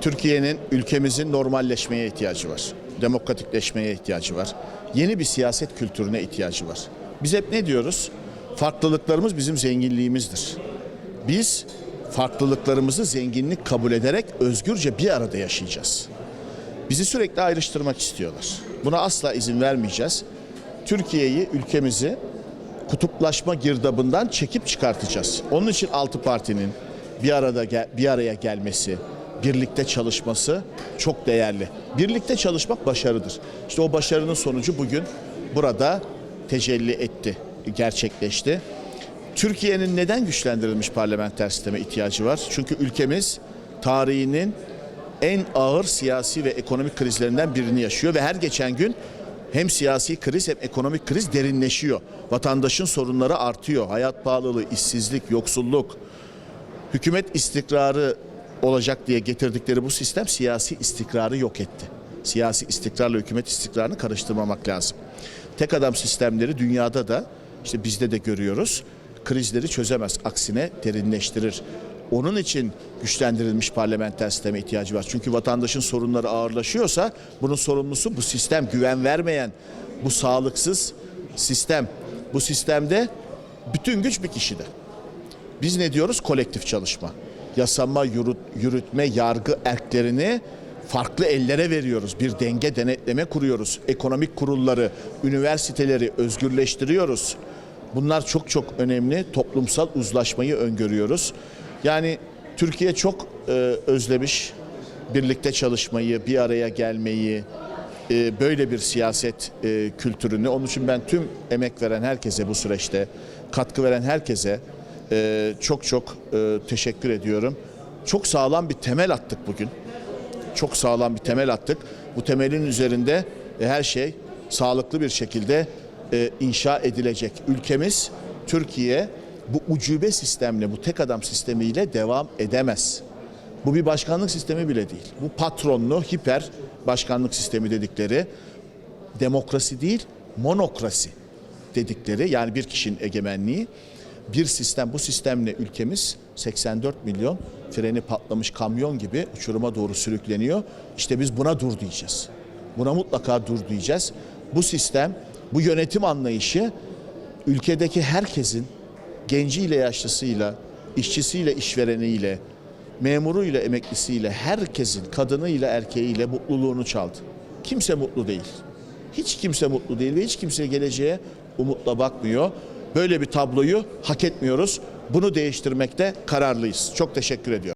Türkiye'nin, ülkemizin normalleşmeye ihtiyacı var. Demokratikleşmeye ihtiyacı var. Yeni bir siyaset kültürüne ihtiyacı var. Biz hep ne diyoruz? Farklılıklarımız bizim zenginliğimizdir. Biz farklılıklarımızı zenginlik kabul ederek özgürce bir arada yaşayacağız. Bizi sürekli ayrıştırmak istiyorlar. Buna asla izin vermeyeceğiz. Türkiye'yi, ülkemizi kutuplaşma girdabından çekip çıkartacağız. Onun için altı partinin bir arada bir araya gelmesi, birlikte çalışması çok değerli. Birlikte çalışmak başarıdır. İşte o başarının sonucu bugün burada tecelli etti, gerçekleşti. Türkiye'nin neden güçlendirilmiş parlamenter sisteme ihtiyacı var? Çünkü ülkemiz tarihinin en ağır siyasi ve ekonomik krizlerinden birini yaşıyor ve her geçen gün hem siyasi kriz hem ekonomik kriz derinleşiyor. Vatandaşın sorunları artıyor. Hayat pahalılığı, işsizlik, yoksulluk, hükümet istikrarı olacak diye getirdikleri bu sistem siyasi istikrarı yok etti. Siyasi istikrarla hükümet istikrarını karıştırmamak lazım. Tek adam sistemleri dünyada da işte bizde de görüyoruz. Krizleri çözemez. Aksine derinleştirir. Onun için güçlendirilmiş parlamenter sisteme ihtiyacı var. Çünkü vatandaşın sorunları ağırlaşıyorsa bunun sorumlusu bu sistem güven vermeyen, bu sağlıksız sistem. Bu sistemde bütün güç bir kişide. Biz ne diyoruz? Kolektif çalışma. Yasama, yürüt, yürütme, yargı erklerini farklı ellere veriyoruz. Bir denge denetleme kuruyoruz. Ekonomik kurulları, üniversiteleri özgürleştiriyoruz. Bunlar çok çok önemli. Toplumsal uzlaşmayı öngörüyoruz. Yani Türkiye çok e, özlemiş birlikte çalışmayı, bir araya gelmeyi, e, böyle bir siyaset e, kültürünü. Onun için ben tüm emek veren herkese bu süreçte, katkı veren herkese e, çok çok e, teşekkür ediyorum. Çok sağlam bir temel attık bugün. Çok sağlam bir temel attık. Bu temelin üzerinde e, her şey sağlıklı bir şekilde e, inşa edilecek. Ülkemiz, Türkiye bu ucube sistemle, bu tek adam sistemiyle devam edemez. Bu bir başkanlık sistemi bile değil. Bu patronlu, hiper başkanlık sistemi dedikleri demokrasi değil, monokrasi dedikleri yani bir kişinin egemenliği bir sistem. Bu sistemle ülkemiz 84 milyon freni patlamış kamyon gibi uçuruma doğru sürükleniyor. İşte biz buna dur diyeceğiz. Buna mutlaka dur diyeceğiz. Bu sistem, bu yönetim anlayışı ülkedeki herkesin genciyle yaşlısıyla, işçisiyle işvereniyle, memuruyla emeklisiyle, herkesin kadınıyla erkeğiyle mutluluğunu çaldı. Kimse mutlu değil. Hiç kimse mutlu değil ve hiç kimse geleceğe umutla bakmıyor. Böyle bir tabloyu hak etmiyoruz. Bunu değiştirmekte kararlıyız. Çok teşekkür ediyorum.